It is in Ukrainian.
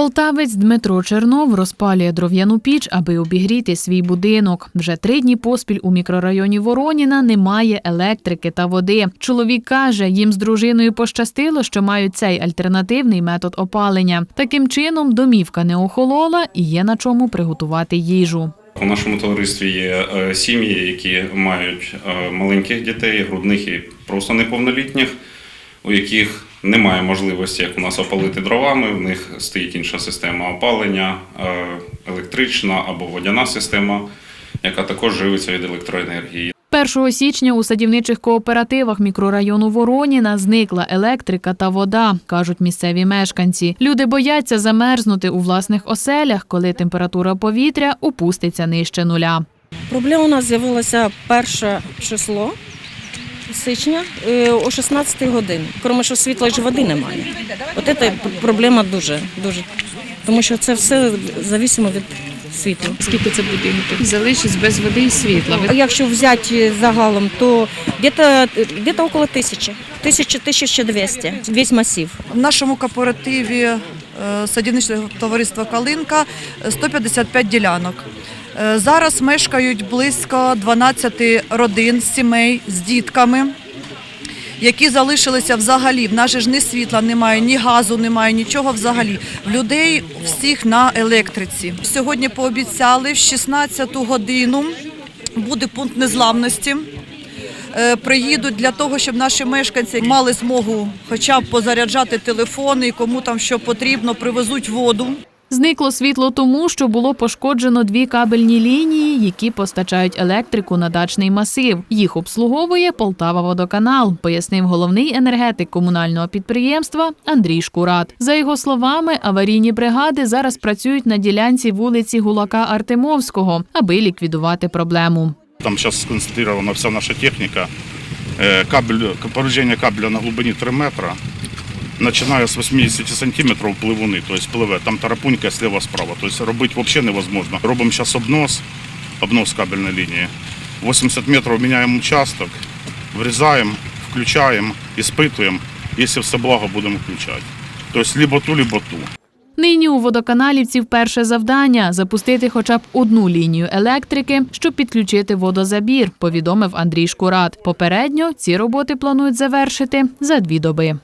Полтавець Дмитро Чернов розпалює дров'яну піч, аби обігріти свій будинок. Вже три дні поспіль у мікрорайоні Вороніна немає електрики та води. Чоловік каже, їм з дружиною пощастило, що мають цей альтернативний метод опалення. Таким чином, домівка не охолола і є на чому приготувати їжу. У нашому товаристві є е, сім'ї, які мають е, маленьких дітей, грудних і просто неповнолітніх, у яких немає можливості, як у нас опалити дровами. В них стоїть інша система опалення, е, електрична або водяна система, яка також живиться від електроенергії. 1 січня у садівничих кооперативах мікрорайону Вороніна зникла електрика та вода, кажуть місцеві мешканці. Люди бояться замерзнути у власних оселях, коли температура повітря опуститься нижче нуля. Проблема у нас з'явилася перше число січня е, о 16 годині. Крім що світла ж води немає. От це проблема дуже, дуже. Тому що це все зависимо від світла. Скільки це будинків залишить без води і світла? А якщо взяти загалом, то где-то около тисячі. Тисячі, 1200. Весь масив. В нашому кооперативі е, садівничого товариства Калинка е, 155 ділянок. Е, Зараз мешкають близько 12 родин, сімей з дітками, які залишилися взагалі. В нас же ж ні світла немає, ні газу немає, нічого взагалі. Людей всіх на електриці. Сьогодні пообіцяли в 16 годину буде пункт незламності. Е, приїдуть для того, щоб наші мешканці мали змогу хоча б позаряджати телефони, кому там що потрібно, привезуть воду. Зникло світло тому, що було пошкоджено дві кабельні лінії, які постачають електрику на дачний масив. Їх обслуговує Полтава Водоканал, пояснив головний енергетик комунального підприємства Андрій Шкурат. За його словами, аварійні бригади зараз працюють на ділянці вулиці Гулака Артемовського, аби ліквідувати проблему. Там сейчас сконцентрирована вся наша техника. Э, Кабель, повреждение кабеля на глубине 3 метра, начиная с 80 сантиметров пливуни, то есть пливе. Там тарапунька слева-справа. То есть робити вообще невозможно. Робимо сейчас обнос, обнос кабельной линии. 80 метров меняем участок, врізаємо, включаємо, іспитуємо. Якщо все благо, будемо включати. Тобто либо ту, либо ту. Нині у водоканалівців перше завдання запустити хоча б одну лінію електрики, щоб підключити водозабір, повідомив Андрій Шкурат. Попередньо ці роботи планують завершити за дві доби.